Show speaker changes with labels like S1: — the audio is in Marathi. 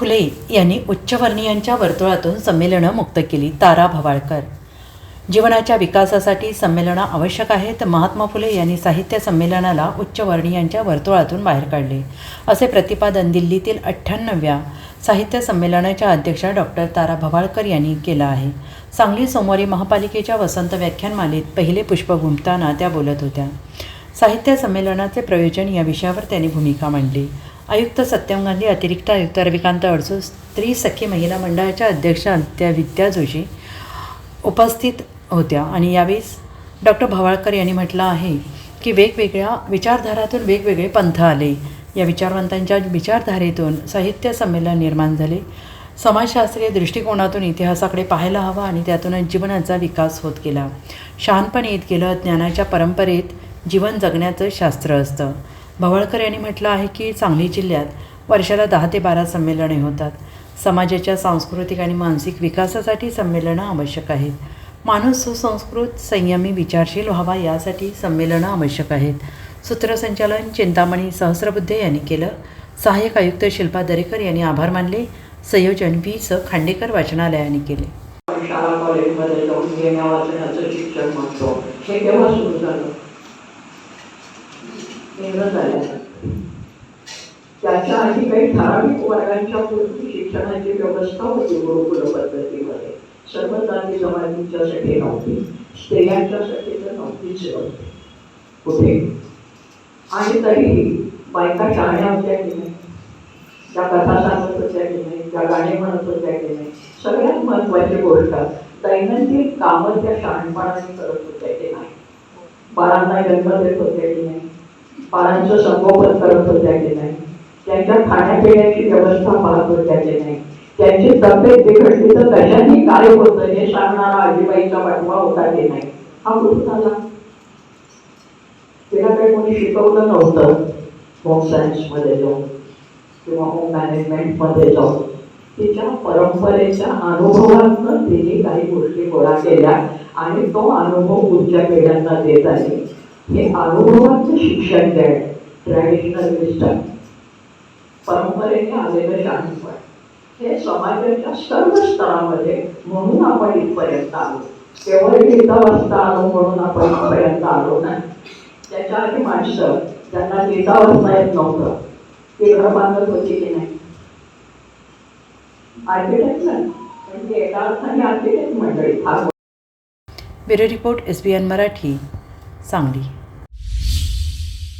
S1: फुले यांनी उच्चवर्णीयांच्या वर्तुळातून संमेलनं मुक्त केली. तारा भवाळकर. जीवनाच्या विकासासाठी संमेलनं आवश्यक आहेत. महात्मा फुले यांनी साहित्य संमेलनाला उच्चवर्णीयांच्या वर्तुळातून बाहेर काढले. असे प्रतिपादन दिल्लीतील अठ्ठ्याण्णव्या साहित्य संमेलनाच्या अध्यक्षा डॉक्टर तारा भवाळकर यांनी केलं आहे. सांगली सोमवारी महापालिकेच्या वसंत व्याख्यानमालेत पहिले पुष्प घुमताना त्या बोलत होत्या. साहित्य संमेलनाचे प्रयोजन या विषयावर त्यांनी भूमिका मांडली. आयुक्त सत्यम गांधी अतिरिक्त आयुक्त रविकांत अडसूळ स्त्री सखी महिला मंडळाच्या अध्यक्ष त्या विद्या जोशी उपस्थित होत्या. आणि यावेळेस डॉक्टर भवाळकर यांनी म्हटलं आहे की वेगवेगळ्या विचारधारातून वेगवेगळे पंथ आले. या विचारवंतांच्या विचारधारेतून साहित्य संमेलन निर्माण झाले. समाजशास्त्रीय दृष्टिकोनातून इतिहासाकडे पाहायला हवा आणि त्यातूनच जीवनाचा विकास होत गेला. शहानपण येत गेलं ज्ञानाच्या परंपरेत जीवन जगण्याचं शास्त्र असतं. भवळकर यांनी म्हटलं आहे की सांगली जिल्ह्यात वर्षाला दहा ते बारा संमेलने होतात. समाजाच्या सांस्कृतिक आणि मानसिक विकासासाठी संमेलनं आवश्यक आहेत. माणूस सुसंस्कृत संयमी विचारशील व्हावा यासाठी संमेलनं आवश्यक आहेत. सूत्रसंचालन चिंतामणी सहस्रबुद्धे यांनी केलं. सहाय्यक आयुक्त शिल्पा दरेकर यांनी आभार मानले. संयोजन व्ही स खांडेकर वाचनालयाने केले.
S2: शाळा कॉलेजमध्ये जाऊन घेण्या वाचण्याचं शिक्षण म्हणतो हे केव्हा सुरू झालं? इंग्रज आल्या त्याच्या आधी काही ठराविक वर्गांच्या पूर्वी शिक्षणाची व्यवस्था होती गुरुकुल पद्धतीमध्ये. सर्व जाती जमातींच्यासाठी नव्हती. स्त्रियांच्यासाठी तर नव्हतीच कुठे? आणि तरी बायका शहाण्या होत्या की नाही? त्या कथा सांगत होत्या की नाही? त्या गाणी म्हणत होत्या की नाही? सगळ्यात महत्वाची गोष्ट दैनंदिन कामं त्या शहाणपणाने करत होत्या की नाही? बाळांना जन्म देत होत्या की नाही? बाळांचं संगोपन करत होत्या की नाही. त्यांच्या खाण्यापिण्याची व्यवस्था पाहत होत्या की नाही. त्यांची तब्येत बिघडली तर कशाने काय होतं हे सांगणारा आजीबाईचा पाठवा होता की नाही. हा कुठून आला? तिला काही कोणी शिकवलं नव्हतं. होम सायन्समध्ये जाऊन किंवा होम मॅनेजमेंटमध्ये जाऊन. तिच्या परंपरेच्या अनुभवातनं तिने काही गोष्टी गोळा केल्या आणि तो अनुभव पुढच्या पिढ्यांना देत आहे. हे अनुभवाचं शिक्षण द्या ट्रॅडिशनल विस्टम परंपरेने आलेलं शांतपण हे समाजाच्या सर्व स्तरामध्ये म्हणून आपण इथपर्यंत आलो. केवळ गीतावस्था आलो म्हणून आपण इथपर्यंत आलो नाही. त्याच्या आधी माणसं त्यांना ज्यांना गीतावस्था येत नव्हतं ते घर बांधत होती की नाही? आर्किटेक्ट नाही म्हणजे एका अर्थाने आर्किटेक्ट मंडळी. फार
S1: bureau report S B N Marathi Sangli.